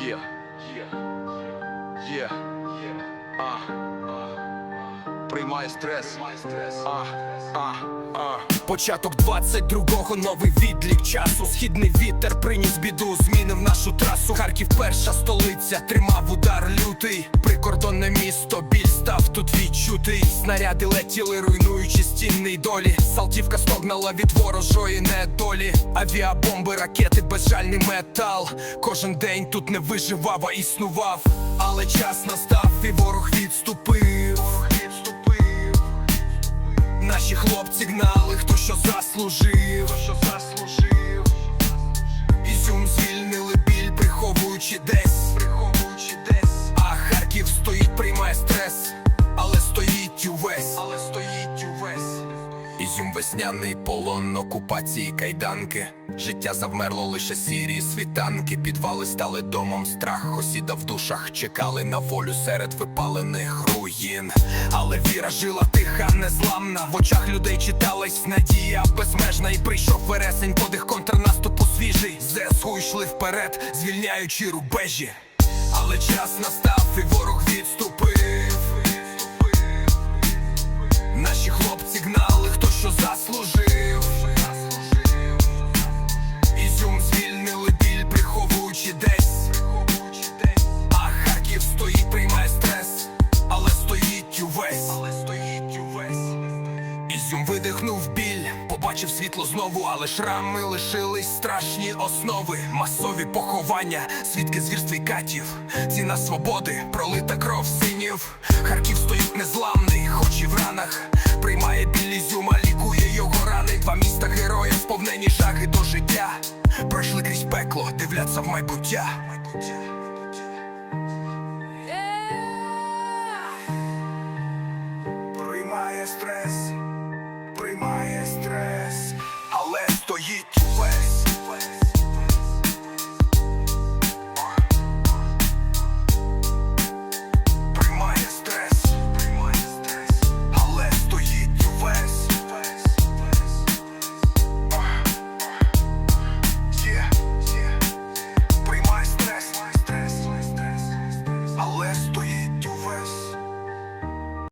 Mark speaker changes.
Speaker 1: Yeah, yeah, yeah, yeah. а, приймай стрес, а, а.
Speaker 2: Початок 22-го, новий відлік часу. Східний вітер приніс біду, змінив нашу трасу. Харків перша столиця, тримав удар лютий. Прикордонне місто, біль став тут відчутий. Снаряди летіли, руйнуючи стінний долі. Салтівка стогнала від ворожої недолі. Авіабомби, ракети, безжальний метал. Кожен день тут не виживав, а існував. Але час настав, і ворог відступив. Наші хлопці гнали, хто що заслужив, що заслужив. Ізюм весняний полон окупації кайданки. Життя завмерло лише сірі світанки. Підвали стали домом, страх осіда в душах. Чекали на волю серед випалених руїн. Але віра жила тиха, незламна. В очах людей читалась надія безмежна. І прийшов вересень, подих контрнаступу свіжий. ЗСУ йшли вперед, звільняючи рубежі. Але час настав, і ворог відступив. Ізюм видихнув біль, побачив світло знову, але шрами лишились страшні основи, масові поховання, свідки звірств і катів, ціна свободи, пролита кров синів. Харків стоїть незламний, хоч і в ранах. Приймає біль ізюма, лікує його рани. Два міста героя, сповнені жаги до життя. Пройшли крізь пекло, дивляться в майбуття. Стрес сприймає стрес, але стоїть увесь.